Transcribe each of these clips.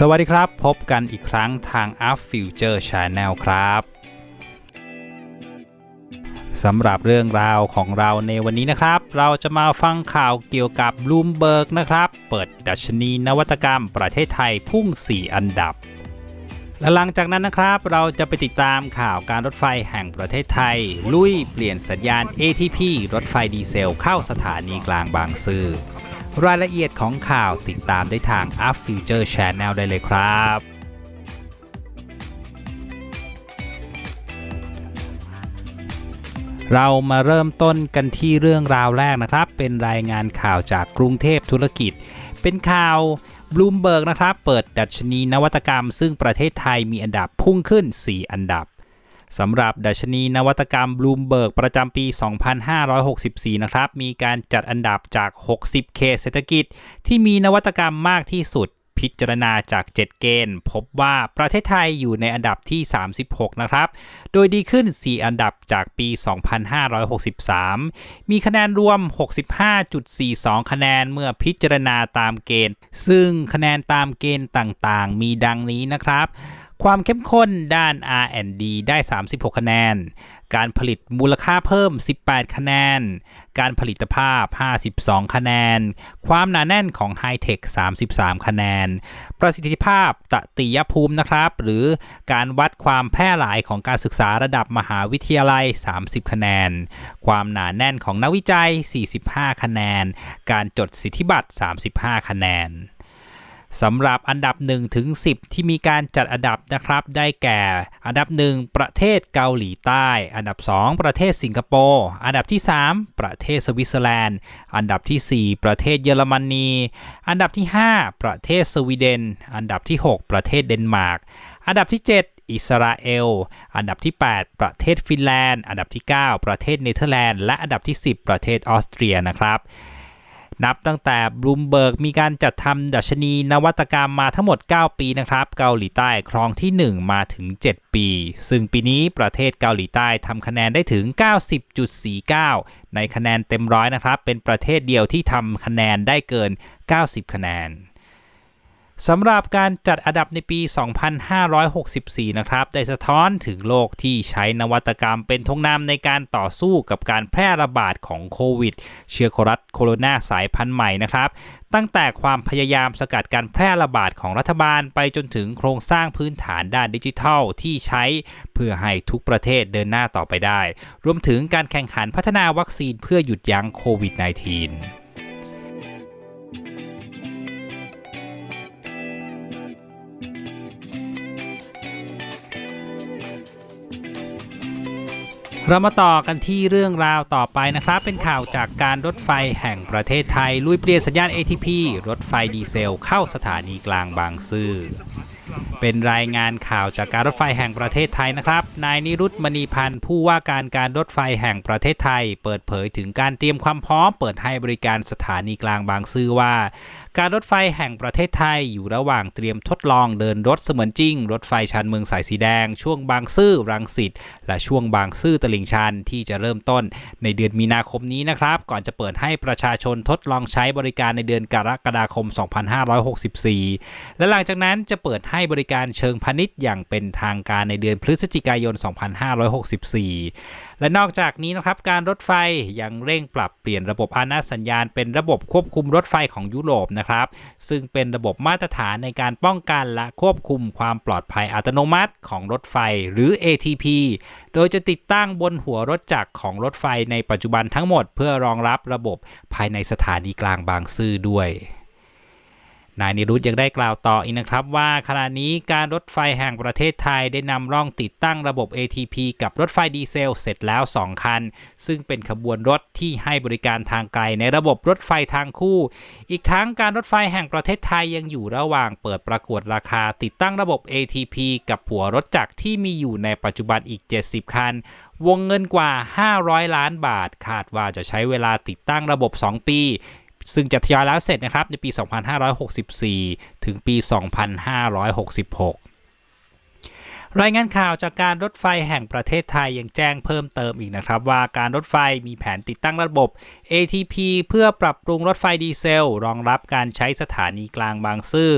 สวัสดีครับ พบกันอีกครั้งทาง Up Future Channel ครับสำหรับเรื่องราวของเราในวันนี้นะครับ เราจะมาฟังข่าวเกี่ยวกับบลูมเบิร์กนะครับ เปิดดัชนีนวัตกรรมประเทศไทยพุ่ง 4 อันดับ และหลังจากนั้นนะครับ เราจะไปติดตามข่าวการรถไฟแห่งประเทศไทย ลุยเปลี่ยนสัญญาณ ATP รถไฟดีเซลเข้าสถานีกลางบางซื่อ รายละเอียดของข่าวติดตามได้ทาง Up Future Channel ได้เลยครับเรามาเริ่มต้นกันที่เรื่องราวแรกนะครับ เป็นรายงานข่าวจากกรุงเทพธุรกิจ เป็นข่าวบลูมเบิร์กนะครับ เปิดดัชนีนวัตกรรม ซึ่งประเทศไทยมีอันดับพุ่งขึ้น 4 อันดับ สำหรับดัชนีนวัตกรรมบลูมเบิร์กประจำปี 2564 นะครับ มีการจัดอันดับจาก 60 เขตเศรษฐกิจ ที่มีนวัตกรรมมากที่สุด พิจารณาจาก 7 เกณฑ์ พบว่าประเทศไทยอยู่ในอันดับที่ 36 นะครับ โดยดีขึ้น 4 อันดับจากปี 2563 มีคะแนนรวม 65.42 คะแนนเมื่อพิจารณาตามเกณฑ์ ซึ่งคะแนนตามเกณฑ์ต่างๆ มีดังนี้นะครับ ความเข้มข้นด้าน R&D ได้ 36 คะแนน การผลิตมูลค่าเพิ่ม 18 คะแนน การผลิตภาพ 52 คะแนน ความหนาแน่นของไฮเทค 33 คะแนน ประสิทธิภาพตติยภูมินะครับ หรือการวัดความแพร่หลายของการศึกษาระดับมหาวิทยาลัย 30 คะแนน ความหนาแน่นของนักวิจัย 45 คะแนน การจดสิทธิบัตร 35 คะแนน สำหรับอันดับ1ถึง10 ที่มีการจัดอันดับนะครับ ได้แก่ อันดับ 1 ประเทศเกาหลีใต้ อันดับ 2 ประเทศสิงคโปร์อันดับที่ 3 ประเทศสวิตเซอร์แลนด์ อันดับที่ 4 ประเทศเยอรมนี อันดับที่ 5 ประเทศสวีเดน อันดับที่ 6 ประเทศเดนมาร์ก อันดับที่ 7อิสราเอล อันดับที่ 8 ประเทศฟินแลนด์ อันดับที่ 9 ประเทศเนเธอร์แลนด์ และอันดับที่ 10 ประเทศออสเตรียนะครับ นับตั้งแต่บลูมเบิร์กมีการจัดทำดัชนีนวัตกรรมมาทั้งหมด 9 ปีนะครับ เกาหลีใต้ครองที่ 1 มาถึง 7 ปี ซึ่งปีนี้ประเทศเกาหลีใต้ทำคะแนนได้ถึง 90.49 ในคะแนนเต็มร้อยนะครับ เป็นประเทศเดียวที่ทำคะแนนได้เกิน 90 คะแนน สำหรับการจัดอันดับในปี 2564 นะครับ ได้สะท้อนถึงโลกที่ใช้นวัตกรรมเป็นทงนำในการต่อสู้กับการแพร่ระบาดของโควิด เชื้อโครัสโคโรนาสายพันธุ์ใหม่นะครับ ตั้งแต่ความพยายามสกัดการแพร่ระบาดของรัฐบาล ไปจนถึงโครงสร้างพื้นฐานด้านดิจิทัลที่ใช้เพื่อให้ทุกประเทศเดินหน้าต่อไปได้ รวมถึงการแข่งขันพัฒนาวัคซีนเพื่อหยุดยั้งโควิด -19 เรามาต่อกันที่เรื่องราวต่อไปนะครับ เป็นข่าวจากการรถไฟแห่งประเทศไทย ลุยเปลี่ยนสัญญาณ ATP รถไฟดีเซลเข้าสถานีกลางบางซื่อ เป็นรายงานข่าวจากการรถไฟแห่งประเทศไทยนะครับ นายนิรุตมณีพันธ์ผู้ว่าการการรถไฟแห่งประเทศไทย เปิดเผยถึงการเตรียมความพร้อม เปิดให้บริการสถานีกลางบางซื่อว่า การรถไฟแห่งประเทศไทยอยู่ระหว่างเตรียมทดลองเดินรถเสมือนจริง รถไฟชานเมืองสายสีแดง ช่วงบางซื่อรังสิตและช่วงบางซื่อตลิ่งชันที่จะเริ่มต้น ในเดือนมีนาคมนี้นะครับ ก่อนจะเปิดให้ประชาชนทดลองใช้บริการในเดือนกรกฎาคม 2564 และหลังจากนั้นจะเปิดให้บริการเชิงพาณิชย์อย่างเป็นทางการในเดือนพฤศจิกายน 2564 และนอกจากนี้นะครับการรถไฟยังเร่งปรับเปลี่ยนระบบอานาสัญญาณ เป็นระบบควบคุมรถไฟของยุโรปนะครับซึ่งเป็นระบบมาตรฐานในการป้องกันและควบคุมความปลอดภัยอัตโนมัติของรถไฟหรือ ATP โดยจะติดตั้งบนหัวรถจักรของรถไฟในปัจจุบันทั้งหมด เพื่อรองรับระบบภายในสถานีกลางบางซื่อด้วย นายนิรุตยังได้กล่าวต่ออีกนะครับว่าขณะนี้การรถไฟแห่งประเทศไทยได้นำร่องติดตั้งระบบ ATP กับรถไฟดีเซลเสร็จแล้ว 2 คัน ซึ่งเป็นขบวนรถที่ให้บริการทางไกลในระบบรถไฟทางคู่ อีกทั้งการรถไฟแห่งประเทศไทยยังอยู่ระหว่างเปิดประกวดราคาติดตั้งระบบ ATP กับหัวรถจักรที่มีอยู่ในปัจจุบันอีก 70 คัน วงเงินกว่า 500 ล้านบาท คาดว่าจะใช้เวลาติดตั้งระบบ 2 ปี ซึ่งจะทยอยแล้วเสร็จนะครับในปี 2564 ถึงปี 2566รายงานข่าวจากการรถไฟแห่งประเทศไทยยังแจ้งเพิ่มเติมอีกนะครับ ว่าการรถไฟมีแผนติดตั้งระบบ ATP เพื่อปรับปรุงรถไฟดีเซล รองรับการใช้สถานีกลางบางซื่อ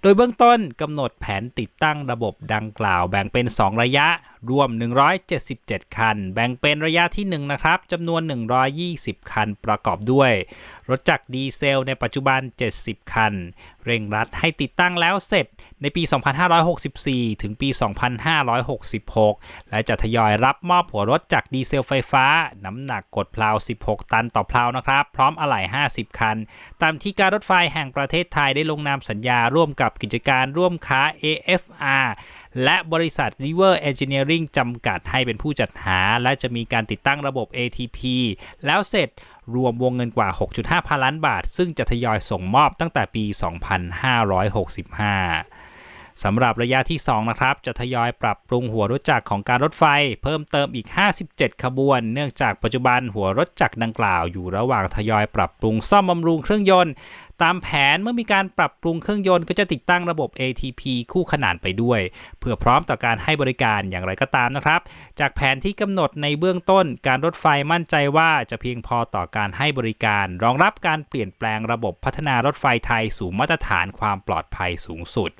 โดยเบื้องต้นกำหนดแผนติดตั้งระบบดังกล่าวแบ่งเป็น 2 ระยะ รวม 177 คัน แบ่งเป็นระยะที่ 1 นะครับจำนวน 120 คันประกอบด้วย รถจักรดีเซลในปัจจุบัน 70 คัน เร่งรัดให้ติดตั้งแล้วเสร็จในปี 2564 ถึงปี 2566 และจะทยอยรับมอบหัวรถจากรดีเซลไฟฟ้า น้ำหนักกดเพลา 16 ตันต่อเพลานะครับ พร้อมอะไหล่ 50 คัน ตามที่การรถไฟแห่งประเทศไทยได้ลงนามสัญญาร่วมกับกิจการร่วมค้า AFR และบริษัท River Engineering จำกัดให้เป็นผู้จัดหา และจะมีการติดตั้งระบบ ATP แล้วเสร็จรวมวงเงินกว่า 6.5 พันล้านบาท ซึ่งจะทยอยส่งมอบตั้งแต่ปี 2565 สำหรับระยะที่ 2 นะครับ จะทยอยปรับปรุงหัวรถจักรของการรถไฟ เพิ่มเติมอีก 57 ขบวน เนื่องจากปัจจุบันหัวรถจักรดังกล่าวอยู่ระหว่างทยอยปรับปรุงซ่อมบำรุงเครื่องยนต์ ตามแผนเมื่อมีการปรับปรุงเครื่องยนต์ก็จะติดตั้งระบบ ATP คู่ขนานไปด้วย เพื่อพร้อมต่อการให้บริการอย่างไรก็ตามนะครับ จากแผนที่กำหนดในเบื้องต้น การรถไฟมั่นใจว่าจะเพียงพอต่อการให้บริการ รองรับการเปลี่ยนแปลงระบบพัฒนารถไฟไทยสู่มาตรฐานความปลอดภัยสูงสุด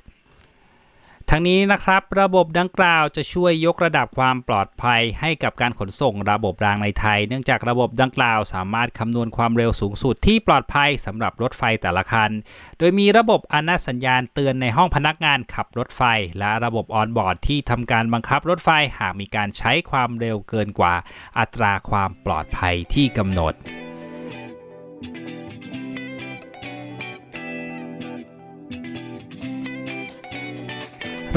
ทั้งนี้นะครับระบบดังกล่าวจะช่วยยกระดับความปลอดภัยให้กับการขนส่งระบบรางในไทย เนื่องจากระบบดังกล่าวสามารถคำนวณความเร็วสูงสุดที่ปลอดภัยสำหรับรถไฟแต่ละคัน โดยมีระบบอนัสัญญาณเตือนในห้องพนักงานขับรถไฟ และระบบออนบอร์ดที่ทำการบังคับรถไฟหากมีการใช้ความเร็วเกินกว่า อัตราความปลอดภัยที่กำหนด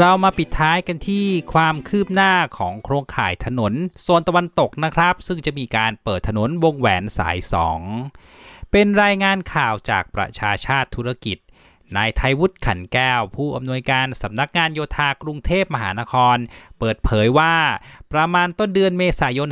เรามาปิดท้ายกันที่ความคืบหน้าของโครงข่ายถนนโซนตะวันตกนะครับ ซึ่งจะมีการเปิดถนนวงแหวนสาย 2 เป็นรายงานข่าวจากประชาชาติธุรกิจนายไทยวุฒิขันแก้ว ผู้อำนวยการสำนักงานโยธากรุงเทพมหานคร เปิดเผยว่าประมาณต้นเดือนเมษายน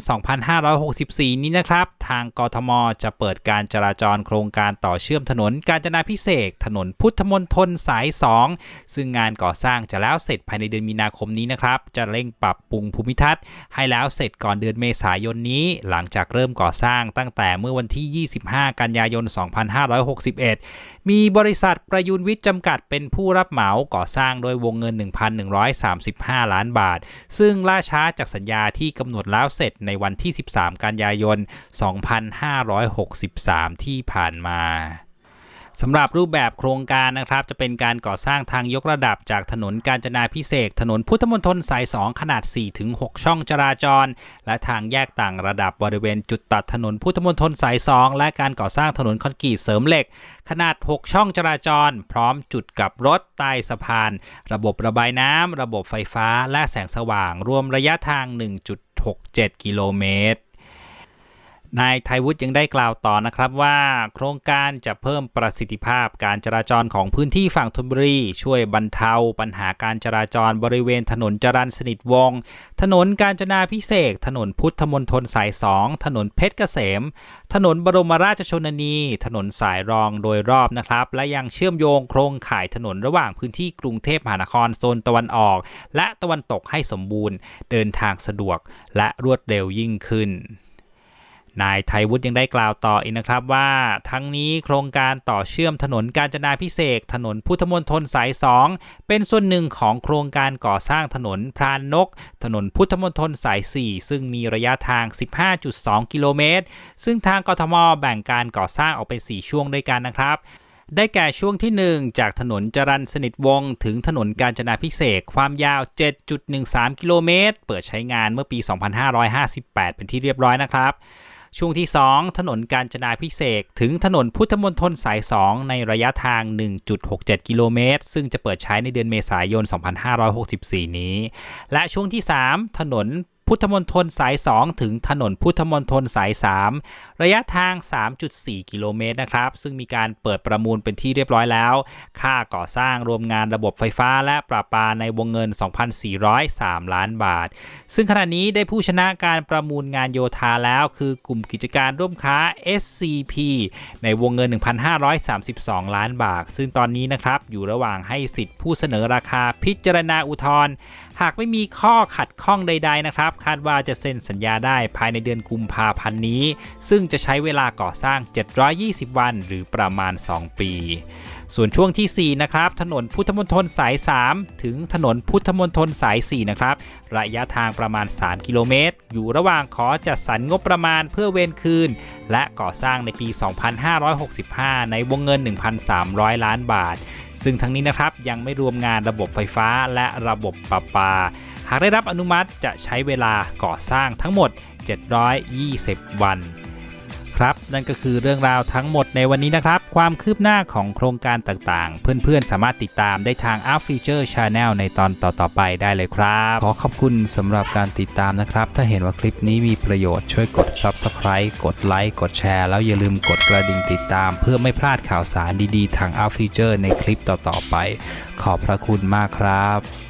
2564 นี้นะครับ ทางกทม จะเปิดการจราจรโครงการต่อเชื่อมถนนกาญจนาพิเศษ ถนนพุทธมนทนสาย 2 ซึ่งงานก่อสร้างจะแล้วเสร็จภายในเดือนมีนาคมนี้นะครับ จะเร่งปรับปรุงภูมิทัศน์ ให้แล้วเสร็จก่อนเดือนเมษายนนี้ หลังจากเริ่มก่อสร้างตั้งแต่เมื่อวันที่ 25 กันยายน 2561 มีบริษัทประยุนวิทย์จำกัดเป็นผู้รับเหมาก่อสร้างโดยวงเงิน 1,135 ล้านบาท ซึ่งล่าช้าจากสัญญาที่กำหนดแล้วเสร็จในวันที่ 13 กันยายน 2563 ที่ผ่านมา สำหรับรูปแบบโครงการนะครับ จะเป็นการก่อสร้างทางยกระดับจากถนนกาญจนาพิเศษถนนพุทธมณฑลสาย 2 ขนาด 4-6 ช่องจราจร และทางแยกต่างระดับบริเวณจุดตัดถนนพุทธมณฑลสาย 2 และการก่อสร้างถนนคอนกรีตเสริมเหล็ก ขนาด 6 ช่องจราจร พร้อมจุดกับรถใต้สะพาน ระบบระบายน้ำระบบไฟฟ้าและแสงสว่าง รวมระยะทาง 1.67 กิโลเมตร นายไทยวุฒิยังได้กล่าวต่อนะครับว่าโครงการจะเพิ่มประสิทธิภาพการจราจรของพื้นที่ฝั่งธนบุรี ช่วยบรรเทาปัญหาการจราจรบริเวณถนนจรัญสนิทวงศ์ถนนกาญจนาพิเศษ ถนนพุทธมณฑลสาย2ถนนเพชรเกษม ถนนบรมราชชนนี ถนนสายรองโดยรอบนะครับ และยังเชื่อมโยงโครงข่ายถนนระหว่างพื้นที่กรุงเทพมหานครโซนตะวันออก และตะวันตกให้สมบูรณ์ เดินทางสะดวกและรวดเร็วยิ่งขึ้น นายไทยวุฒิยังได้กล่าวต่ออีกนะครับว่า ทั้งนี้โครงการต่อเชื่อมถนนกาญจนาพิเศษถนนพุทธมณฑลสาย 2 เป็นส่วนหนึ่งของโครงการก่อสร้างถนนพรานนก ถนนพุทธมณฑลสาย 4 ซึ่งมีระยะทาง 15.2 กิโลเมตร ซึ่งทางกทมแบ่งการก่อสร้างออกเป็น 4 ช่วงด้วยกันนะครับได้แก่ช่วงที่ 1 จากถนนจรัญสนิทวงศ์ถึงถนนกาญจนาพิเศษความยาว 7.13 กิโลเมตร เปิดใช้งานเมื่อปี 2558 เป็นที่เรียบร้อยนะครับ ช่วงที่ 2 ถนนกาญจนาพิเศษถึงถนนพุทธมณฑลสาย 2 ในระยะทาง 1.67 กิโลเมตร ซึ่งจะเปิดใช้ในเดือนเมษายน 2564 นี้ และช่วงที่ 3 ถนน พุทธมณฑลสาย 2 ถึงถนนพุทธมณฑลสาย 3 ระยะทาง 3.4 กิโลเมตรนะครับ ซึ่งมีการเปิดประมูลเป็นที่เรียบร้อยแล้ว ค่าก่อสร้างรวมงานระบบไฟฟ้าและประปาในวงเงิน 2,403 ล้านบาท ซึ่งขณะนี้ได้ผู้ชนะการประมูลงานโยธาแล้ว คือกลุ่มกิจการร่วมค้า SCP ในวงเงิน 1,532 ล้านบาท ซึ่งตอนนี้นะครับอยู่ระหว่างให้สิทธิผู้เสนอราคาพิจารณาอุทธรณ์ หากไม่มีข้อขัดข้องใด ๆ นะครับ คาดว่าจะเซ็นสัญญาได้ภายในเดือนกุมภาพันธ์นี้ ซึ่งจะใช้เวลาก่อสร้าง 720 วัน หรือประมาณ 2 ปี ส่วนช่วงทีสี่ 4 นะครับ ถนนพุทธมณฑลสาย 3 ถึงถนนพุทธมณฑลสาย 4 นะครับ ระยะทางประมาณ 3 กิโลเมตร อยู่ระหว่างขอจัดสรรงบประมาณเพื่อเวนคืน และก่อสร้างในปี 2565 ในวงเงิน 1,300 ล้านบาท ซึ่งทั้งนี้นะครับยังไม่รวมงานระบบไฟฟ้าและระบบประปา หากได้รับอนุมัติจะใช้เวลาก่อสร้างทั้งหมด 720 วันครับ นั่นก็คือเรื่องราวทั้งหมดในวันนี้นะครับ ความคืบหน้าของโครงการต่างๆ เพื่อนๆ สามารถติดตามได้ทาง Up Future Channel ในตอนต่อๆไปได้เลยครับ ขอขอบคุณสำหรับการติดตามนะครับ ถ้าเห็นว่าคลิปนี้มีประโยชน์ช่วยกด Subscribe กดไลค์กดแชร์แล้วอย่าลืมกดกระดิ่งติดตาม เพื่อไม่พลาดข่าวสารดีๆ ทาง Up Future ในคลิปต่อๆไป ขอบพระคุณมากครับ